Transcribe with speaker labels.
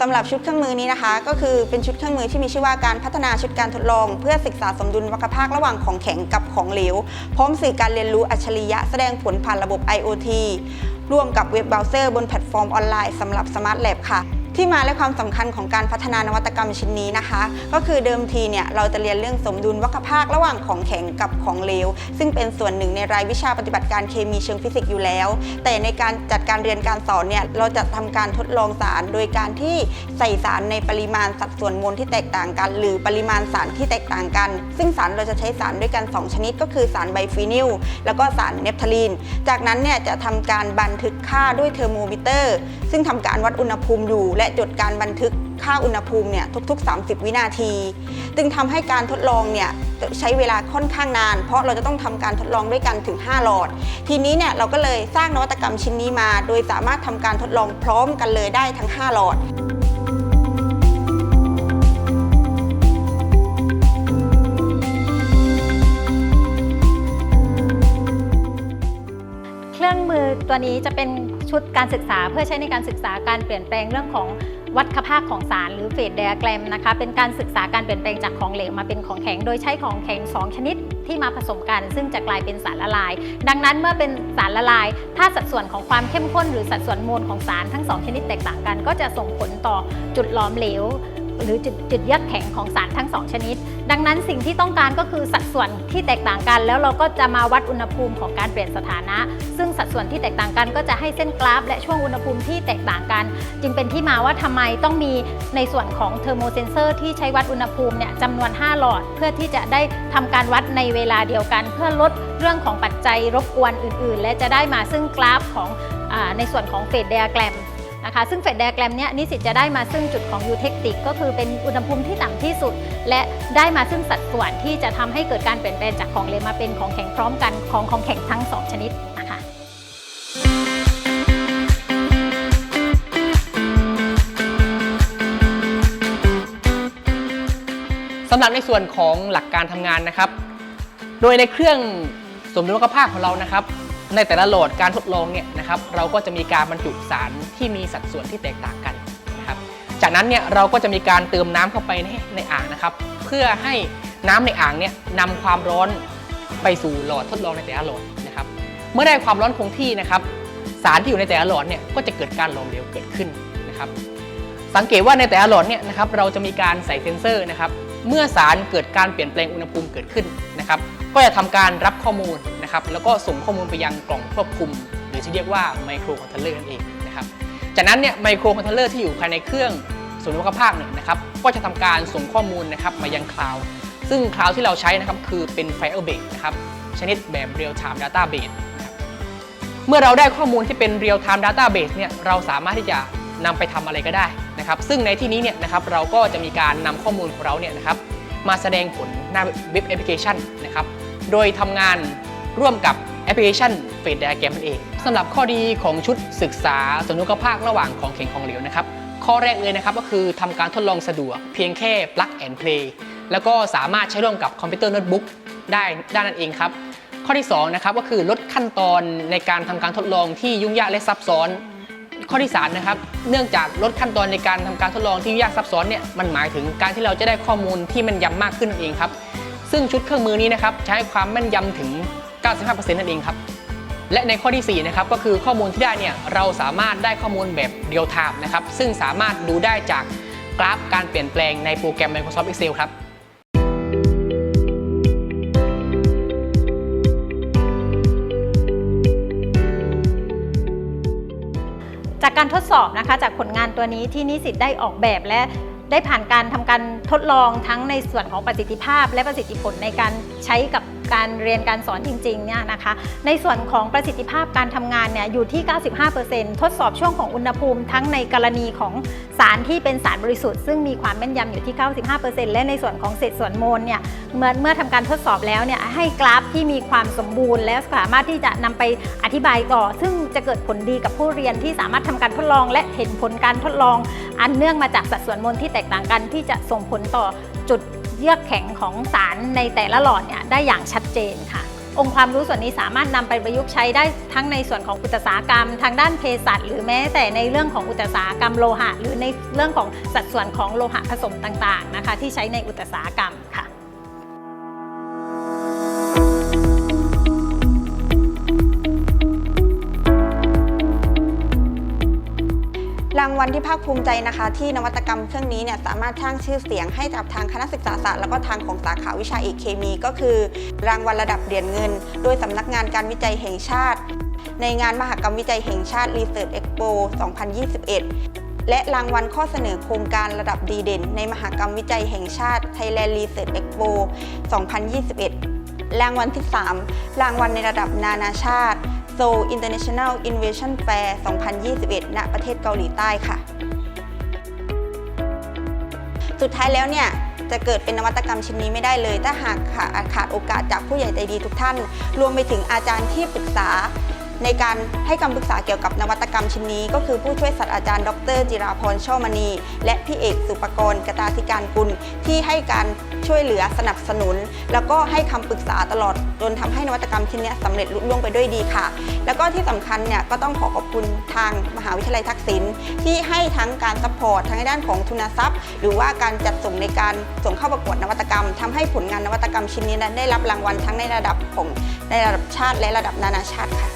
Speaker 1: สำหรับชุดเครื่องมือนี้นะคะ ก็คือเป็นชุดเครื่องมือที่มีชื่อว่าการพัฒนาชุดการทดลอง เพื่อศึกษาสมดุลวัคภาคระหว่างของแข็งกับของเหลว พร้อมสื่อการเรียนรู้อัจฉริยะแสดงผลผ่านระบบ IoT ร่วมกับเว็บเบราว์เซอร์บนแพลตฟอร์มออนไลน์สำหรับ Smart Lab ค่ะ ที่มาและความสำคัญของการพัฒนานวัตกรรมชิ้นนี้นะคะ ก็คือเดิมทีเนี่ยเราจะเรียนเรื่องสมดุลวัคภาคระหว่างของแข็งกับของเหลว ซึ่งเป็นส่วนหนึ่งในรายวิชาปฏิบัติการเคมีเชิงฟิสิกส์อยู่แล้ว แต่ในการจัดการเรียนการสอนเนี่ยเราจะทำการทดลองสาร โดยการที่ใส่สารในปริมาณสัดส่วนมวลที่แตกต่างกัน หรือปริมาณสารที่แตกต่างกัน ซึ่งสารเราจะใช้สารด้วยกัน 2 ชนิด ก็คือสารไบฟีนิลแล้วก็สารเนปทาลีน จากนั้นเนี่ยจะทำการบันทึกค่าด้วยเทอร์โมมิเตอร์ ซึ่งทำการวัดอุณหภูมิอยู่และจดการบันทึกค่าอุณหภูมิเนี่ยทุก ๆ 30 วินาที จึงทำให้การทดลองเนี่ยใช้เวลาค่อนข้างนาน เพราะเราจะต้องทำการทดลองด้วยกันถึง 5 หลอด ทีนี้เนี่ยเราก็เลยสร้างนวัตกรรมชิ้นนี้มา โดยสามารถทำการทดลองพร้อมกันเลยได้ทั้ง 5 หลอด
Speaker 2: เครื่องมือตัวนี้จะเป็น ชุดการศึกษาเพื่อใช้ในการศึกษาการเปลี่ยนแปลงเรื่องของวัดคภาคของสารหรือเฟสไดอะแกรมนะคะเป็นการศึกษาการเปลี่ยนแปลงจากของเหลวมาเป็นของแข็ง โดยใช้ของแข็ง 2 ชนิดที่มาผสมกัน ซึ่งจะกลายเป็นสารละลาย ดังนั้นเมื่อเป็นสารละลาย ถ้าสัดส่วนของความเข้มข้นหรือสัดส่วนมวลของสารทั้ง 2 ชนิดแตกต่างกัน ก็จะส่งผลต่อจุดหลอมเหลว หรือจุดจุดเยือกแข็งของสารทั้ง2ชนิด ดังนั้นสิ่งที่ต้องการก็คือสัดส่วนที่แตกต่างกัน แล้วเราก็จะมาวัดอุณหภูมิของการเปลี่ยนสถานะ ซึ่งสัดส่วนที่แตกต่างกันก็จะให้เส้นกราฟ และช่วงอุณหภูมิที่แตกต่างกัน จึงเป็นที่มาว่าทำไมต้องมีในส่วนของเทอร์โมเซนเซอร์ที่ใช้วัดอุณหภูมิเนี่ยจำนวน 5 หลอด เพื่อที่จะได้ทำการวัดในเวลาเดียวกัน เพื่อลดเรื่องของปัจจัยรบกวนอื่น ๆ และจะได้มาซึ่งกราฟของอในส่วนของเฟสไดอะแกรม นะคะ ซึ่งเฟสไดอะแกรมเนี้ยนิสิตจะได้มาซึ่งจุดของยูเทคติกก็คือเป็นอุณหภูมิที่ต่ำที่สุด และได้มาซึ่งสัดส่วนที่จะทำให้เกิดการเปลี่ยนแปลงจากของเหลวมาเป็นของแข็งพร้อมกันของของแข็งทั้ง 2 ชนิดนะคะ
Speaker 3: สำหรับในส่วนของหลักการทำงานนะครับ โดยในเครื่องสมดุลวัคภาคของเรานะครับ ในแต่ละโหลดการทดลองเนี่ยนะครับเราก็จะมีการบรรจุสารที่มีสัดส่วนที่แตกต่างกันนะครับจากนั้นเนี่ยเราก็จะมีการเติมน้ำเข้าไปในในอ่างนะครับ เพื่อให้น้ำในอ่างเนี่ยนำความร้อนไปสู่หลอดทดลองในแต่ละโหลดนะครับ เมื่อได้ความร้อนคงที่นะครับ สารที่อยู่ในแต่ละหลอดเนี่ยก็จะเกิดการหลอมเหลวเกิดขึ้นนะครับ สังเกตว่าในแต่ละหลอดเนี่ยนะครับเราจะมีการใส่เซ็นเซอร์นะครับ เมื่อสารเกิดการเปลี่ยนแปลงอุณหภูมิเกิดขึ้นนะครับ ก็จะทำการรับข้อมูล นะครับแล้วก็ส่งข้อมูลไปยังกล่องควบคุม หรือที่เรียกว่าไมโครคอนโทรลเลอร์นั่นเองนะครับจากนั้นเนี่ยไมโครคอนโทรลเลอร์ที่อยู่ภายในเครื่องส่วนย์วัคภาคเนี่ยนะครับก็จะทำการส่งข้อมูลนะครับมายังคลาวด์ซึ่งคลาวด์ที่เราใช้นะครับคือเป็น Firebase นะครับชนิดแบบ Real Time Database นะเมื่อเราได้ข้อมูลที่เป็น real time database เนี่ยเราสามารถที่จะนำไปทำอะไรก็ได้นะครับซึ่งในที่นี้เนี่ยนะครับเราก็จะมีการนำข้อมูลของเราเนี่ยนะครับมาแสดงผลหน้าเว็บแอปพลิเคชันนะครับโดยทำงาน ร่วมกับแอปพลิเคชันเฟด i ด g แกรมนั่นเองสำหรับข้อดีของชุดศึกษาสมดุลภาคระหว่างของแข็งของเหลวนะครับข้อแรกเลยนะครับก็คือทำการทดลองสะดวกเพียงแค่ plug and play แล้วก็สามารถใช้ร่วมกับคอมพิวเตอร์โน้ตบุ๊กได้ด้นั่นเองครับ ข้อที่2นะครับก็คือลดขั้นตอนในการทำการทดลองที่ยุ่งยากและซับซ้อน ข้อที่3นะครับเนื่องจากลดขั้นตอนในการทำการทดลองที่ยุ่งยากซับซ้อนเนี่ยมันหมายถึงการที่เราจะได้ข้อมูลที่มันยำมากขึ้นนั่นเองครับ ซึ่งชุดเครื่องมือนี้นะครับใช้ความแม่นยำถึง 95%นั่นเองครับและในข้อที่ 4 นะครับก็คือข้อมูลที่ได้เนี่ยเราสามารถได้ข้อมูลแบบเรียลไทม์นะครับซึ่งสามารถดูได้จากกราฟการเปลี่ยนแปลงในโปรแกรม Microsoft Excel ครับ
Speaker 2: จากการทดสอบนะคะจากผลงานตัวนี้ที่นิสิตได้ออกแบบและ ได้ผ่านการทำการทดลองทั้งในส่วนของประสิทธิภาพ และประสิทธิผลในการใช้กับการเรียนการสอนจริงๆเนี่ยนะคะ ในส่วนของประสิทธิภาพการทำงานเนี่ยอยู่ที่ 95%ทดสอบช่วงของอุณหภูมิ ทั้งในกรณีของสารที่เป็นสารบริสุทธิ์ซึ่งมีความแม่นยำอยู่ที่ 95%และในส่วนของเศษส่วนโมลเนี่ยเมื่อเมื่อทำการทดสอบแล้วเนี่ยให้กราฟที่มีความสมบูรณ์ และสามารถที่จะนำไปอธิบายต่อ ซึ่งจะเกิดผลดีกับผู้เรียนที่สามารถทำการทดลอง และเห็นผลการทดลอง อันเนื่องมาจากสัดส่วนโมลที่แตกต่างกันที่จะส่งผลต่อจุดเยือกแข็งของสารในแต่ละหลอดเนี่ยได้อย่างชัดเจนค่ะ องค์ความรู้ส่วนนี้สามารถนำไปประยุกต์ใช้ได้ทั้งในส่วนของอุตสาหกรรม ทางด้านเภสัชหรือแม้แต่ในเรื่องของอุตสาหกรรมโลหะ หรือในเรื่องของสัดส่วนของโลหะผสมต่างๆนะคะที่ใช้ในอุตสาหกรรมค่ะา
Speaker 1: งวัลที่ภาคภูมิใจนะคะ ที่นวัตกรรมเครื่องนี้เนี่ยสามารถสร้างชื่อเสียงให้กับทางคณะศึกษาศาสตร์แล้วก็ทางของสาขาวิชาเอกเคมี ก็คือ รางวัลระดับเหรียญเงิน โดยสำนักงานการวิจัยแห่งชาติ ในงานมหกรรมวิจัยแห่งชาติ Research Expo 2021 และรางวัลข้อเสนอโครงการระดับดีเด่น ในมหกรรมวิจัยแห่งชาติ Thailand Research Expo 2021 รางวัลที่ 3 รางวัลในระดับนานาชาติ Seoul International Innovation Fair 2021 ณ ประเทศเกาหลีใต้ค่ะ สุดท้ายแล้วเนี่ยจะเกิดเป็นนวัตกรรมชิ้นนี้ไม่ได้เลย ถ้าหากขาดขาดโอกาสจากผู้ใหญ่ใจดีทุกท่าน รวมไปถึงอาจารย์ที่ปรึกษา ในการให้คำปรึกษาเกี่ยวกับนวัตกรรมชิ้นนี้ ก็คือผู้ช่วยศาสตราจารย์ ดร จิราพรช่อมณี และพี่เอกสุปกรณ์กตาธิการกุล ที่ให้การช่วยเหลือสนับสนุน แล้วก็ให้คำปรึกษาตลอดจนทำให้นวัตกรรมชิ้นนี้สำเร็จลุล่วงไปด้วยดีค่ะ แล้วก็ที่สำคัญเนี่ยก็ต้องขอขอบคุณทางมหาวิทยาลัยทักษิณที่ให้ทั้งการซัพพอร์ตทั้งในด้านของทุนทรัพย์ หรือว่าการจัดส่งในการส่งเข้าประกวดนวัตกรรมทำให้ผลงานนวัตกรรมชิ้นนี้นั้นได้รับรางวัลทั้งในระดับของในระดับชาติและระดับนานาชาติค่ะ